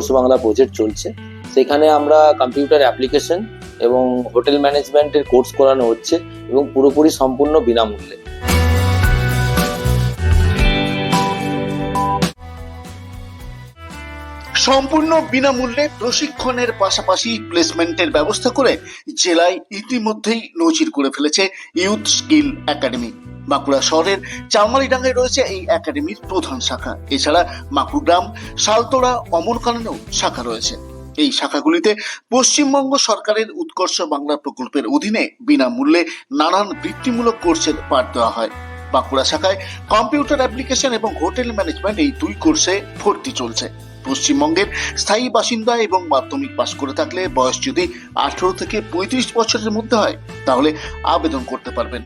উৎকর্ষ বাংলা প্রজেক্ট চলছে। সেখানে আমরা কম্পিউটার অ্যাপ্লিকেশন এবং হোটেল ম্যানেজমেন্টের কোর্স করানো হচ্ছে এবং পুরোপুরি সম্পূর্ণ বিনামূল্যে। সম্পূর্ণ বিনামূল্যে প্রশিক্ষণের পাশাপাশি প্লেসমেন্টের ব্যবস্থা করে জেলায় ইতিমধ্যেই নজির করে ফেলেছে ইউথ স্কিল একাডেমি বাঁকুড়া শহরের চালমারিডাঙ্গায় রয়েছে এই একাডেমির প্রধান শাখা। এছাড়া মাকুগ্রাম শালতোড়া, অমরকাননেও শাখা রয়েছে। এই শাখাগুলিতে পশ্চিমবঙ্গ সরকারের উৎকর্ষ বাংলা প্রকল্পের অধীনে বিনামূল্যে নানান বৃত্তিমূলক কোর্সের পাঠ দেওয়া হয়। বাঁকুড়া শাখায় কম্পিউটার অ্যাপ্লিকেশন এবং হোটেল ম্যানেজমেন্ট এই দুই কোর্সে ভর্তি চলছে। পশ্চিমবঙ্গের স্থায়ী বাসিন্দা এবং মাধ্যমিক পাশ করে থাকলে বয়স যদি আঠারো থেকে পঁয়ত্রিশ বছরের মধ্যে হয়, তাহলে আবেদন করতে পারবেন।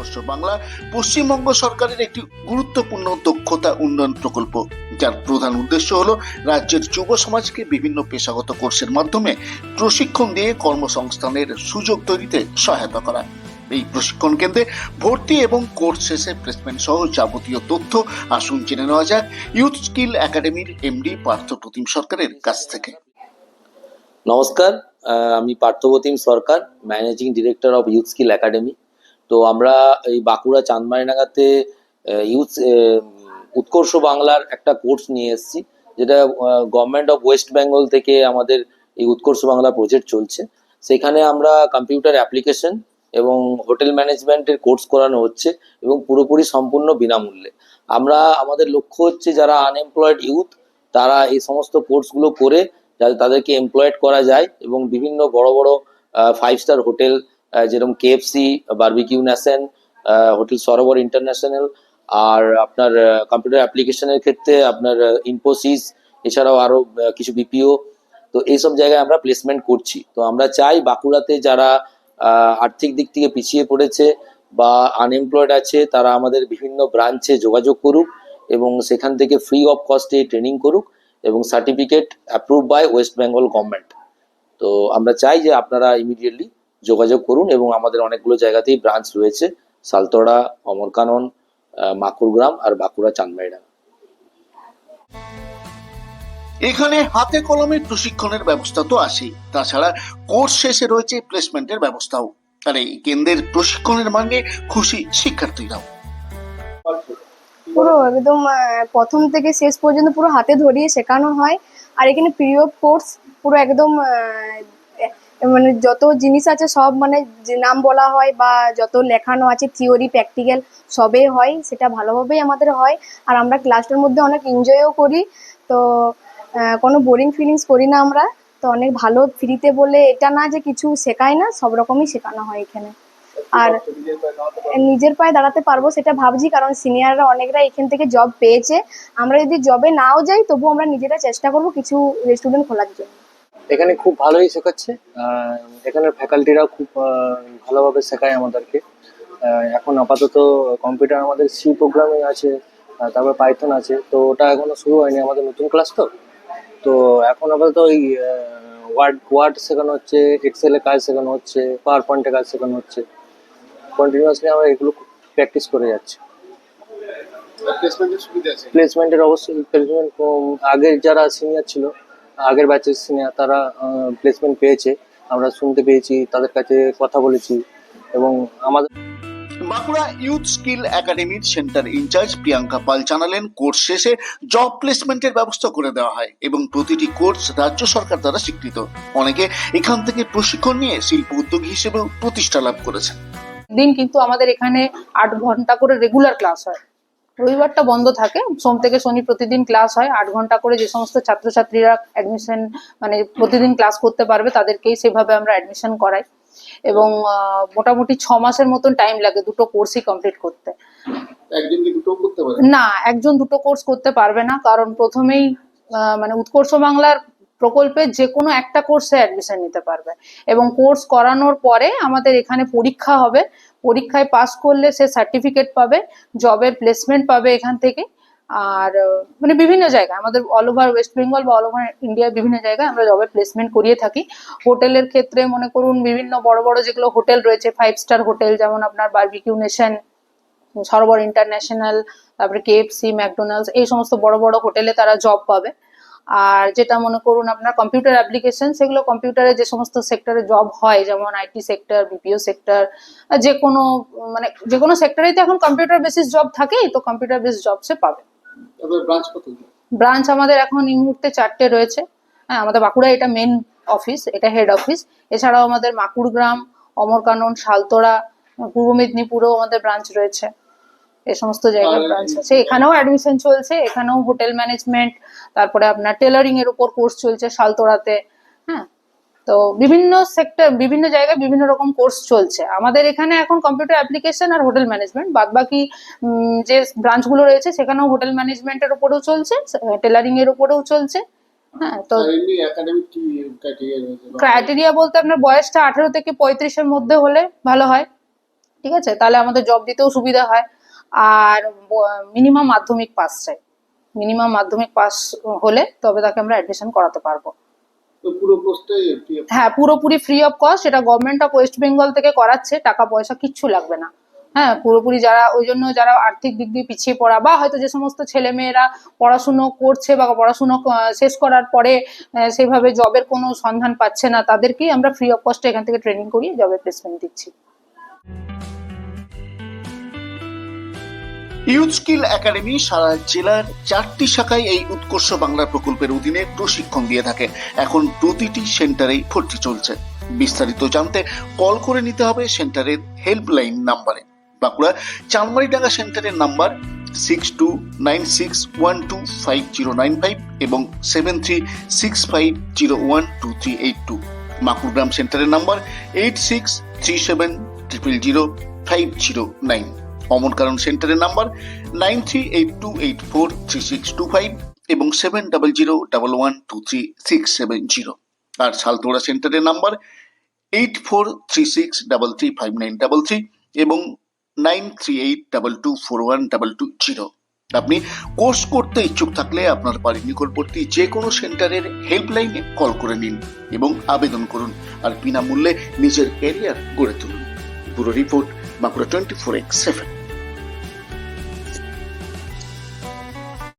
উৎকর্ষ বাংলা পশ্চিমবঙ্গ সরকারের একটি গুরুত্বপূর্ণ দক্ষতা উন্নয়ন প্রকল্প, যার প্রধান উদ্দেশ্য হলো রাজ্যের যুব সমাজকে বিভিন্ন পেশাগত কোর্সের মাধ্যমে প্রশিক্ষণ দিয়ে কর্মসংস্থানের সুযোগ তৈরিতে সহায়তা করা। এই প্রশিক্ষণ কেন্দ্রে ভর্তি এবং কোর্স শেষে প্লেসমেন্ট সহ যাবতীয় তথ্য আসুন জেনে নেওয়া যাক ইউথ স্কিল একাডেমির এমডি পার্থ প্রতিম সরকারের কাছ থেকে। নমস্কার আমি Parthapratim Sarkar, managing director of youth skill academy. তো আমরা এই বাঁকুড়া চাঁদমারিনাগাতে ইউথ উৎকর্ষ বাংলার একটা কোর্স নিয়ে এসেছি, যেটা গভর্নমেন্ট অফ ওয়েস্ট বেঙ্গল থেকে আমাদের এই উৎকর্ষ বাংলা প্রজেক্ট চলছে। সেখানে আমরা কম্পিউটার অ্যাপ্লিকেশন এবং হোটেল ম্যানেজমেন্টের কোর্স করানো হচ্ছে এবং পুরোপুরি সম্পূর্ণ বিনামূল্যে। আমরা, আমাদের লক্ষ্য হচ্ছে যারা আনএমপ্লয়েড ইউথ তারা এই সমস্ত কোর্সগুলো করে, যাতে তাদেরকে এমপ্লয়েড করা যায় এবং বিভিন্ন বড় বড় ফাইভ স্টার হোটেল যেরকম KFC barbecue nation hotel Sarobar international আর আপনার কম্পিউটার অ্যাপ্লিকেশনের ক্ষেত্রে আপনার ইনফোসিস এছাড়াও আরও কিছু বিপিও তো এইসব জায়গায় আমরা প্লেসমেন্ট করছি। তো আমরা চাই বাঁকুড়াতে যারা আর্থিক দিক থেকে পিছিয়ে পড়েছে বা আনএমপ্লয়েড আছে, তারা আমাদের বিভিন্ন ব্রাঞ্চে যোগাযোগ করুক এবং সেখান থেকে ফ্রি অফ কস্টে ট্রেনিং করুক এবং certificate approve by West Bengal government তো আমরা চাই যে আপনারা ইমিডিয়েটলি যোগাযোগ করুন এবং আমাদের অনেকগুলো জায়গাতেই ব্রাঞ্চ রয়েছে। সালতোড়া অমরকানন আহ, মাকুরগ্রাম আর বাঁকুড়া চাঁদমাইডা এখানে হাতে কলমে প্রশিক্ষণের ব্যবস্থা তো আছেই। তাছাড়া কোর্স শেষে রয়েছে প্লেসমেন্টের ব্যবস্থাও। আর এই কেন্দ্রের প্রশিক্ষণের মানে খুশি শিক্ষার্থীরাও। পুরো একদম আহ, প্রথম থেকে শেষ পর্যন্ত পুরো হাতে ধরিয়ে শেখানো হয়। আর এখানে পিরিয়ড কোর্স পুরো একদম আহ, মানে যত জিনিস আছে সব মানে নাম বলা হয় বা যত লেখানো আছে থিওরি প্র্যাকটিক্যাল সবে হয়, সেটা ভালোভাবেই আমাদের হয়। আর আমরা ক্লাসটার মধ্যে অনেক এনজয়ও করি। তো কোনো বোরিং ফিলিংস করি না আমরা। তো অনেক ভালো ফ্রিতে বলে এটা না যে কিছু শেখায় না, সব রকমই শেখানো হয় এখানে। আর নিজের পায়ে দাঁড়াতে পারব সেটা ভাবছি, কারণ সিনিয়ররা অনেকরা এখান থেকে জব পেয়েছে। আমরা যদি জবে নাও যাই তবু আমরা নিজেরা চেষ্টা করব কিছু রেস্টুরেন্ট খোলার জন্য। এখানে খুব ভালোই শেখাচ্ছে। এখানের ফ্যাকাল্টিরাও খুব ভালোভাবে শেখায় আমাদেরকে। এখন আপাতত কম্পিউটার আমাদের সি প্রোগ্রামে আছে তারপর পাইথন আছে। তো ওটা এখনও শুরু হয়নি আমাদের নতুন ক্লাস তো। তো এখন আপাতত ওই ওয়ার্ড ওয়ার্ড শেখানো হচ্ছে এক্সেলে কাজ শেখানো হচ্ছে পাওয়ার পয়েন্টে কাজ শেখানো হচ্ছে। কন্টিনিউয়াসলি আমরা এগুলো প্র্যাকটিস করে যাচ্ছি। প্লেসমেন্টের অবশ্যই প্লেসমেন্ট আগের যারা সিনিয়র ছিল আগের ব্যাচের সিনিয়র তারা প্লেসমেন্ট পেয়েছে। আমরা শুনতে পেয়েছি তাদের কাছে কথা বলেছি এবং আমাদের বাঁকুড়া ইউথ স্কিল একাডেমির centre in charge Priyanka Pal জানালেন কোর্স শেষে জব প্লেসমেন্টের ব্যবস্থা করে দেওয়া হয় এবং প্রতিটি কোর্স রাজ্য সরকার দ্বারা স্বীকৃত। অনেকে এখান থেকে প্রশিক্ষণ নিয়ে শিল্প উদ্যোগী হিসেবেও প্রতিষ্ঠা লাভ করেছেন। দিন কিন্তু আমাদের এখানে আট ঘণ্টা করে রেগুলার ক্লাস হয়। রবিবারটা বন্ধ থাকে। সোম থেকে শনি প্রতিদিন ক্লাস হয়। আট ঘণ্টা করে যে সমস্ত ছাত্রছাত্রীরা অ্যাডমিশন মানে প্রতিদিন ক্লাস করতে পারবে তাদেরকেই সেভাবে আমরা অ্যাডমিশন করাই। এবং মোটামুটি ছ মাসের মতন টাইম লাগে দুটো কোর্সই কমপ্লিট করতে। না একজন দুটো কোর্স করতে পারবে না। কারণ প্রথমেই মানে উৎকর্ষ বাংলার প্রকল্পে যে কোনো একটা কোর্সে অ্যাডমিশন নিতে পারবে। এবং কোর্স করানোর পরে আমাদের এখানে পরীক্ষা হবে। পরীক্ষায় পাস করলে সে সার্টিফিকেট পাবে জবের প্লেসমেন্ট পাবে এখান থেকে। আর মানে বিভিন্ন জায়গায়, আমাদের অল ওভার ওয়েস্ট বেঙ্গল বা অল ওভার ইন্ডিয়ার বিভিন্ন জায়গায় আমরা জবের প্লেসমেন্ট করিয়ে থাকি। হোটেলের ক্ষেত্রে মনে করুন বিভিন্ন বড় বড় যেগুলো হোটেল রয়েছে ফাইভ স্টার হোটেল যেমন আপনার বার্বিকিউ নেশন সরোবর ইন্টারন্যাশনাল তারপরে কেএফসি ম্যাকডোনাল্ডস এই সমস্ত বড় বড় হোটেলে তারা জব পাবে। আর যেটা মনে করুন আপনার কম্পিউটার অ্যাপ্লিকেশন সেগুলো কম্পিউটারে যে সমস্ত সেক্টরে জব হয় যেমন আইটি সেক্টর বিপিও সেক্টর যে কোনো মানে যে কোনো সেক্টরেই তো এখন কম্পিউটার বেসিস জব থাকেই তো কম্পিউটার বেসিস জব সে পাবে। ব্রাঞ্চ ব্রাঞ্চ আমাদের এখন এই মুহূর্তে চারটে রয়েছে। হ্যাঁ আমাদের বাঁকুড়া এটা মেন অফিস এটা হেড অফিস এছাড়াও আমাদের মাকুড়গ্রাম অমরকানন শালতোড়া পূর্ব মেদিনীপুরেও আমাদের ব্রাঞ্চ রয়েছে। এই সমস্ত জায়গায় ব্রাঞ্চ আছে। এখানেও অ্যাডমিশন চলছে এখানেও হোটেল ম্যানেজমেন্ট তারপরে আপনার টেলারিং এর উপর কোর্স চলছে শালতোড়াতে হ্যাঁ? তো বিভিন্ন সেক্টর বিভিন্ন জায়গায় বিভিন্ন রকম কোর্স চলছে। আমাদের এখানে এখন কম্পিউটার অ্যাপ্লিকেশন আর হোটেল ম্যানেজমেন্ট বাদ বাকি যে ব্রাঞ্চগুলো রয়েছে সেখানেও হোটেল ম্যানেজমেন্টের উপরেও চলছে টেলারিং এর উপরেও চলছে হ্যাঁ? তো ক্রাইটেরিয়া বলতে আপনার বয়সটা আঠেরো থেকে পঁয়ত্রিশের মধ্যে হলে ভালো হয় ঠিক আছে? তাহলে আমাদের জব দিতেও সুবিধা হয়। আর মিনিমাম মাধ্যমিক পাস চাই। মিনিমাম মাধ্যমিক পাস হলে তবে তাকে আমরা অ্যাডমিশন করাতে পারব। হ্যাঁ পুরোপুরি ফ্রি অফ কস্ট এটা গভর্নমেন্ট অফ ওয়েস্ট বেঙ্গল থেকে করাচ্ছে টাকা পয়সা কিচ্ছু লাগবে না। হ্যাঁ পুরোপুরি যারা ওই জন্য যারা আর্থিক দিক দিয়ে পিছিয়ে পড়া বা হয়তো যে সমস্ত ছেলে মেয়েরা পড়াশুনো করছে বা পড়াশুনো শেষ করার পরে সেভাবে জবের কোনো সন্ধান পাচ্ছে না তাদেরকেই আমরা ফ্রি অফ কস্টে এখান থেকে ট্রেনিং করিয়ে জবের প্লেসমেন্ট দিচ্ছি। ইউথ স্কিল একাডেমি সারা জেলার চারটি শাখায় এই উৎকর্ষ বাংলা প্রকল্পের অধীনে প্রশিক্ষণ দিয়ে থাকে। এখন প্রতিটি সেন্টারেই ভর্তি চলছে। বিস্তারিত জানতে কল করে নিতে হবে সেন্টারের হেল্পলাইন নাম্বারে। বাঁকুড়া চানমারিডাঙ্গা সেন্টারের number six two nine six one two five zero nine five এবং seven three six five zero one two three eight two Makurgram সেন্টারের number eight six three seven triple zero five zero nine অমন কারণ সেন্টারের number nine three eight two eight four three six two five এবং seven double zero double one two three six seven zero. আর সালতোড়া সেন্টারের number eight four three six double three five nine double three এবং nine three eight double two four one double two zero. আপনি course করতে ইচ্ছুক থাকলে আপনার বাড়ির নিকটবর্তী যে কোনো সেন্টারের হেল্পলাইনে কল করে নিন এবং আবেদন করুন আর বিনামূল্যে নিজের ক্যারিয়ার গড়ে তুলুন। পুরো report Bankura twenty four x seven.